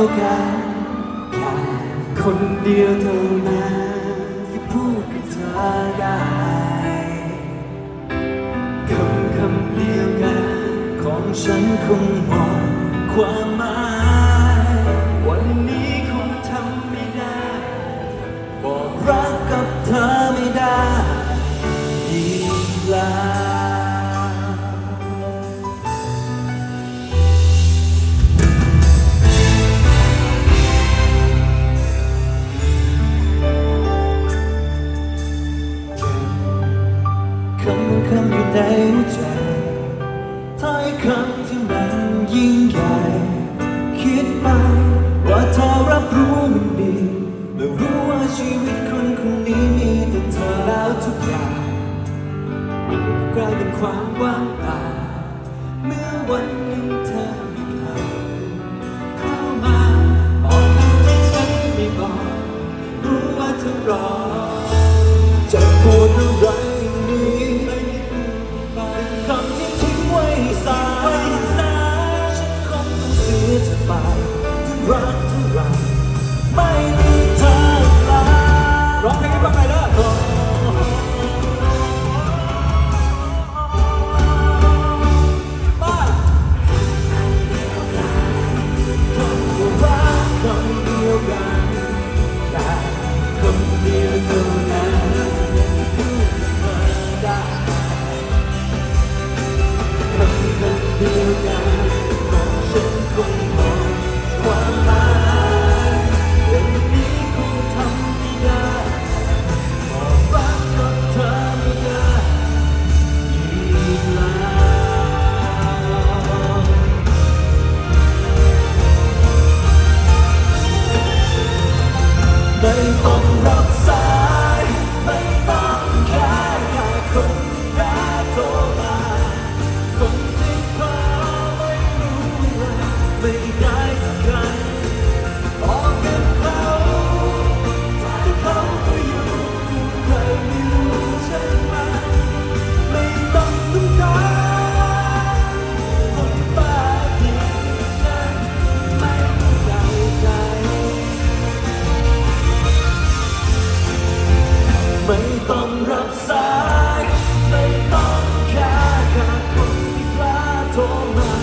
ยวกันแค่คนเดียวเท่านั้นที่พูดกับเธอได้คำคำเดียวกัน ของฉันคงหมดความ ถ้อยคำที่มันยิ่งใหญ่ คิดไปว่าเธอรับรู้มันดีและรู้ว่าชีวิตคนคนนี้มีแต่เธอแล้วทุกอย่างมันกลายเป็นความว่างเปล่าเมื่อวัน my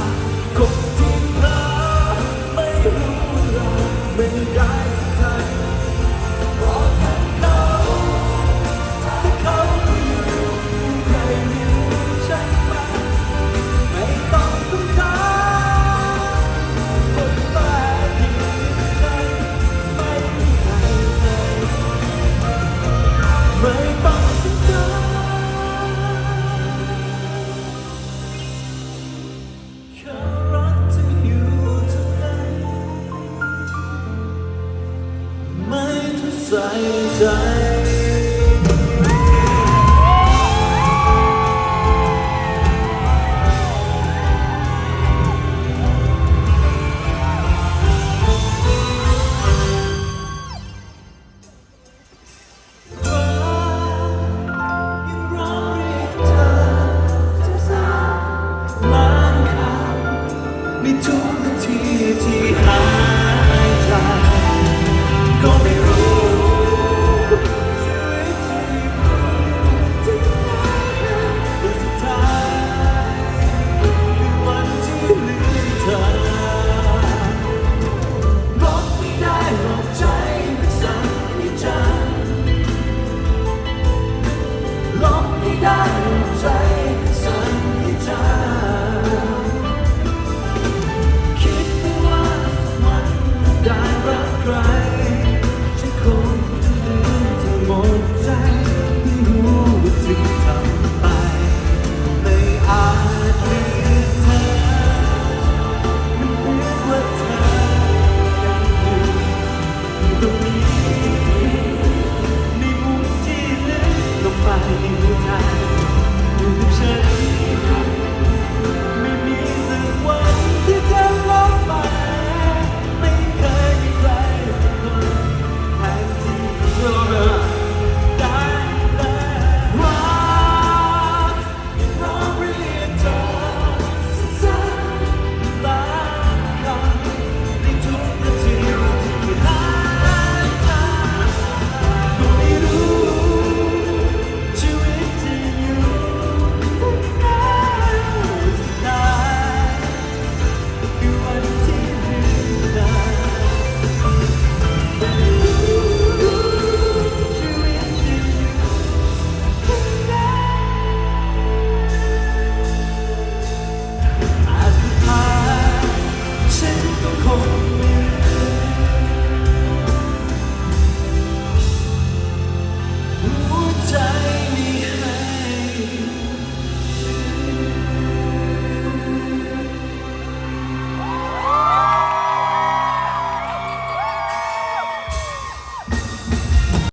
在，在。